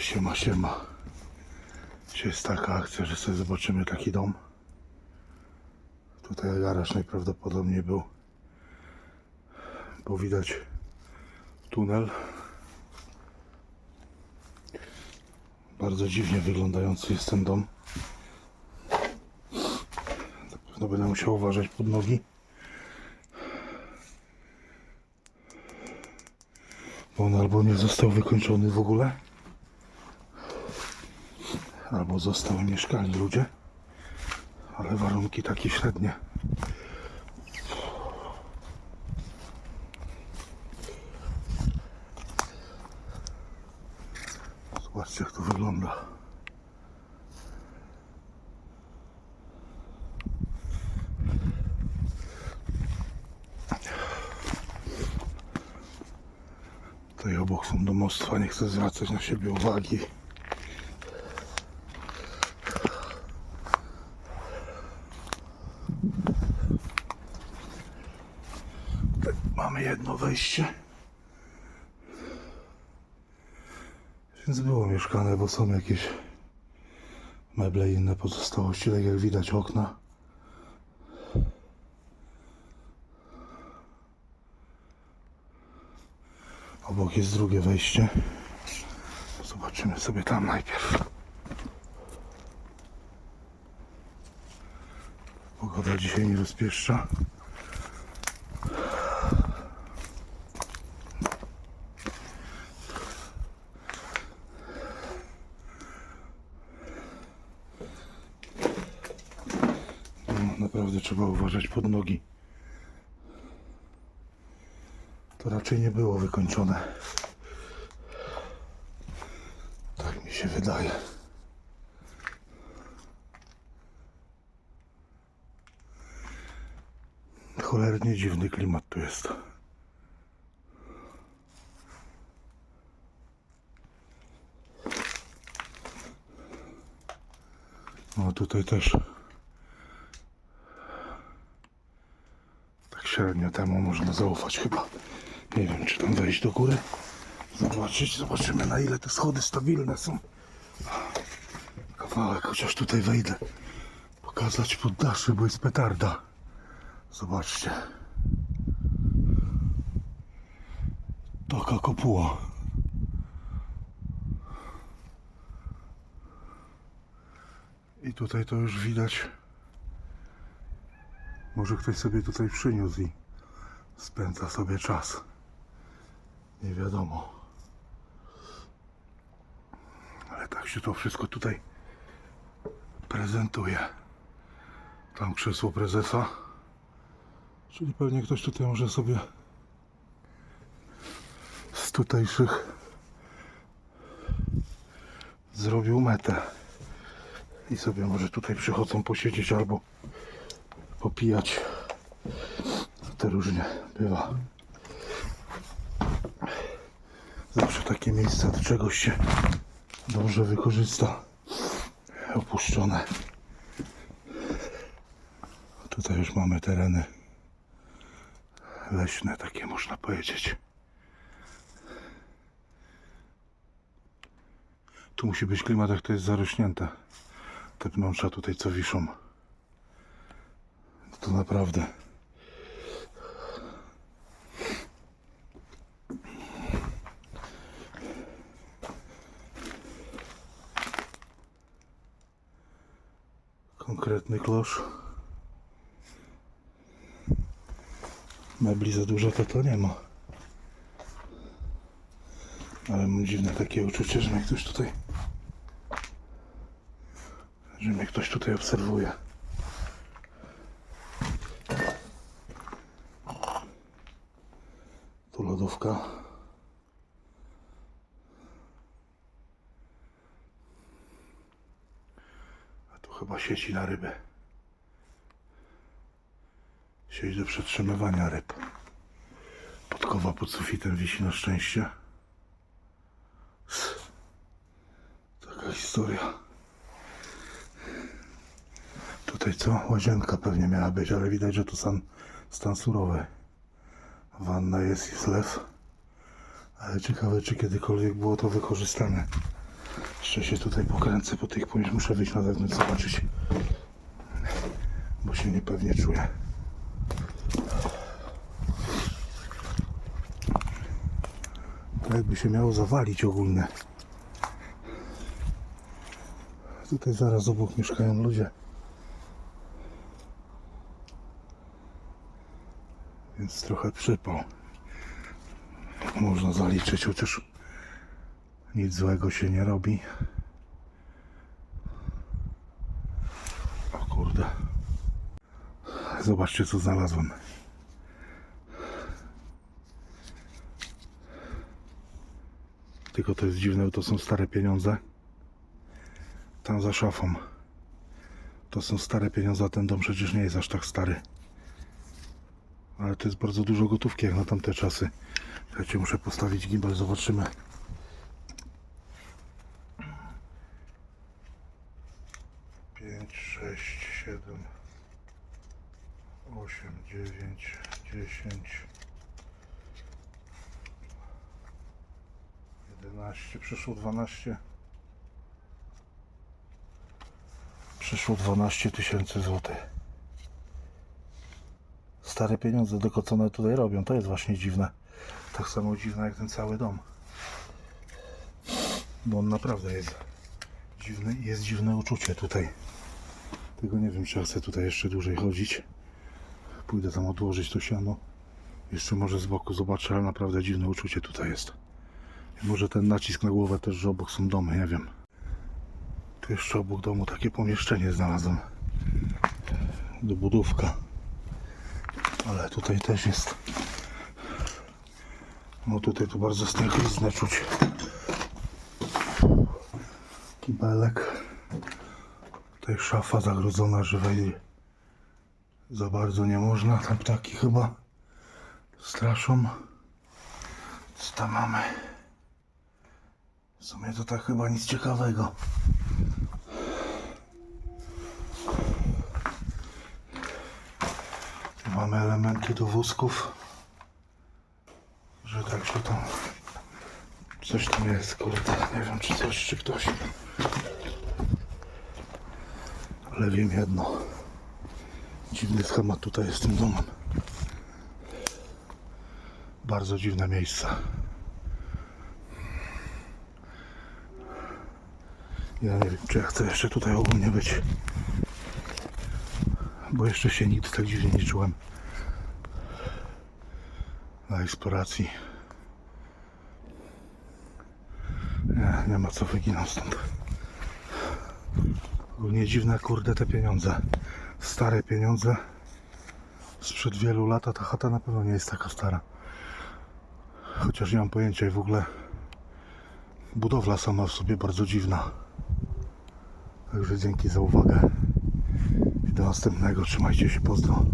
Siema, siema. Dzisiaj jest taka akcja, że sobie zobaczymy taki dom. Tutaj garaż najprawdopodobniej był. Bo widać tunel. Bardzo dziwnie wyglądający jest ten dom. Na pewno będę musiał uważać pod nogi. Bo on albo nie został wykończony w ogóle, albo został i mieszkali ludzie, ale warunki takie średnie. Zobaczcie jak to wygląda. Tutaj obok są domostwa, nie chcę zwracać na siebie uwagi. Mamy jedno wejście. Więc było mieszkane, bo są jakieś meble i inne pozostałości, tak jak widać okna. Obok jest drugie wejście. Zobaczymy sobie tam najpierw. Pogoda dzisiaj nie rozpieszcza. No, naprawdę trzeba uważać pod nogi. To raczej nie było wykończone. Tak mi się wydaje. Cholernie dziwny klimat tu jest. No tutaj też średnio temu można zaufać chyba. Nie wiem, czy tam wejść do góry. Zobaczyć, zobaczymy na ile te schody stabilne są. Kawałek, chociaż tutaj wejdę. Pokazać poddasze, bo jest petarda. Zobaczcie. Taka kopuła. I tutaj to już widać. Może ktoś sobie tutaj przyniósł i spędza sobie czas. Nie wiadomo. Ale tak się to wszystko tutaj prezentuje. Tam krzesło prezesa. Czyli pewnie ktoś tutaj może sobie z tutejszych zrobił metę. I sobie może tutaj przychodzą posiedzieć albo popijać. To różnie bywa. Zawsze takie miejsca do czegoś się dobrze wykorzysta. Opuszczone. Tutaj już mamy tereny leśne, takie można powiedzieć. Tu musi być klimat, jak to jest zarośnięte. Te pnącza tutaj co wiszą. To naprawdę. Konkretny klosz. Mebli za dużo to to nie ma. Ale mam dziwne takie uczucie, że mnie ktoś tutaj że mnie ktoś tutaj obserwuje. Tu lodówka. A tu chyba sieci na ryby. Sieć do przetrzymywania ryb. Podkowa pod sufitem wisi na szczęście. Taka historia. Tutaj co? Łazienka pewnie miała być, ale widać, że to stan, stan surowy. Wanna jest i zlew. Ale ciekawe, czy kiedykolwiek było to wykorzystane. Jeszcze się tutaj pokręcę po tych pojęć. Muszę wyjść na zewnątrz zobaczyć. Bo się niepewnie czuję. To jakby się miało zawalić ogólnie. Tutaj zaraz obok mieszkają ludzie. Więc trochę przypał. Można zaliczyć, chociaż nic złego się nie robi. O kurde. Zobaczcie co znalazłem. Tylko to jest dziwne, to są stare pieniądze. Tam za szafą. To są stare pieniądze, a ten dom przecież nie jest aż tak stary. Ale to jest bardzo dużo gotówki jak na tamte czasy. Słuchajcie, muszę postawić gimbal, zobaczymy. Pięć, sześć, siedem, osiem, dziewięć, dziesięć, jedenaście, przyszło dwanaście. Przyszło 12 tysięcy złotych. Stare pieniądze, tylko co one tutaj robią, to jest właśnie dziwne. Tak samo dziwne jak ten cały dom. Bo on naprawdę jest dziwny jest dziwne uczucie tutaj. Tylko nie wiem, czy ja chcę tutaj jeszcze dłużej chodzić. Pójdę tam odłożyć to siano. Jeszcze może z boku zobaczę, ale naprawdę dziwne uczucie tutaj jest. I może ten nacisk na głowę też, że obok są domy, nie wiem. Tu jeszcze obok domu takie pomieszczenie znalazłem. Dobudówka. Ale tutaj też jest. No tutaj tu bardzo stęchliznę czuć. Kibelek. Tutaj szafa zagrodzona, że wejdzie. Za bardzo nie można. Tam ptaki chyba straszą. Co tam mamy? W sumie to tak chyba nic ciekawego. Mamy elementy do wózków. Że także tam coś tam jest, kurde. Nie wiem czy coś, czy ktoś. Ale wiem jedno. Dziwny schemat tutaj jest tym domem. Bardzo dziwne miejsce. Ja nie wiem, czy ja chcę jeszcze tutaj ogólnie być. Bo jeszcze się nigdy tak dziwnie nie czułem. Na eksploracji. Nie, nie ma co wyginąć stąd. Ogólnie dziwne, kurde, te pieniądze. Stare pieniądze. Sprzed wielu lat, a ta chata na pewno nie jest taka stara. Chociaż nie mam pojęcia i w ogóle budowla sama w sobie bardzo dziwna. Także dzięki za uwagę. I do następnego. Trzymajcie się, pozdro.